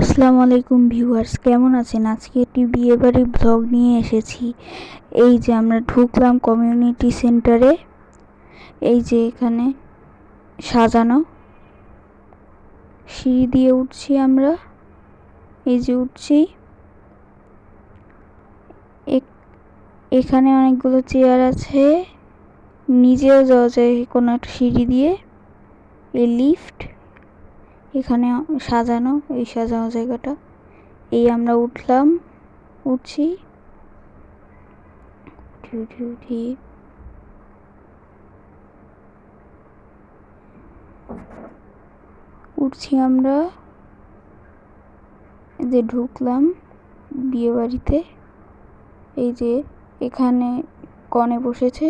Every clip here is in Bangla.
আসসালামু আলাইকুম ভিউয়ার্স, কেমন আছেন? আজকে একটি বিয়ে বাড়ির ব্লগ নিয়ে এসেছি। এই যে আমরা ঢুকলাম কমিউনিটি সেন্টারে এই যে এখানে সাজানো। সিঁড়ি দিয়ে উঠছি আমরা। এই যে উঠছি। এখানে অনেকগুলো চেয়ার আছে। নিজেও যাওয়া যায় কোনো একটা সিঁড়ি দিয়ে। এই লিফট এখানে সাজানো, এই সাজানো জায়গাটা। এই আমরা উঠলাম, উঠছি। উঠি উঠি উঠি উঠছি আমরা। যে ঢুকলাম বিয়ে বাড়িতে এই যে এখানে কনে বসেছে।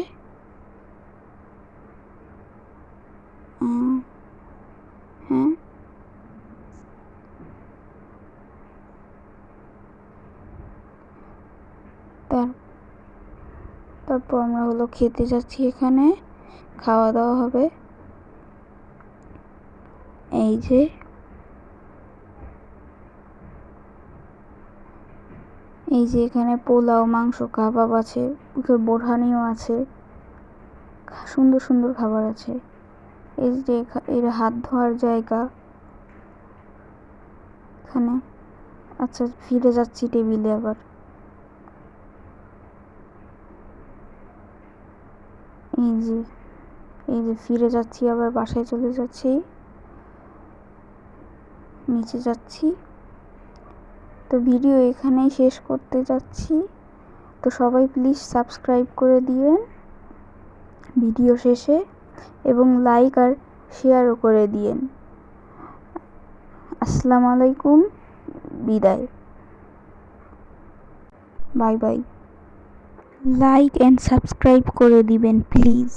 তারপর আমরা হলো খেতে যাচ্ছি এখানে। খাওয়া দাওয়া হবে। এই যে। এই যে এখানে পোলাও, মাংস, কাবাব আছে বোরহানিও আছে। সুন্দর সুন্দর খাবার আছে। এই যে এর হাত ধোয়ার জায়গা। এখানে। আচ্ছা ফিরে যাচ্ছি টেবিলে আবার। এই যে এই যে ফিরে যাচ্ছি, আবার বাসায় চলে যাচ্ছি। নিচে যাচ্ছি। তো ভিডিও এখানেই শেষ করতে যাচ্ছি। তো সবাই প্লিজ সাবস্ক্রাইব করে দিবেন ভিডিও শেষে এবং লাইক আর শেয়ারও করে দিয়েন। আসসালামু আলাইকুম, বিদায়। Bye bye like and subscribe করে দিবেন প্লিজ।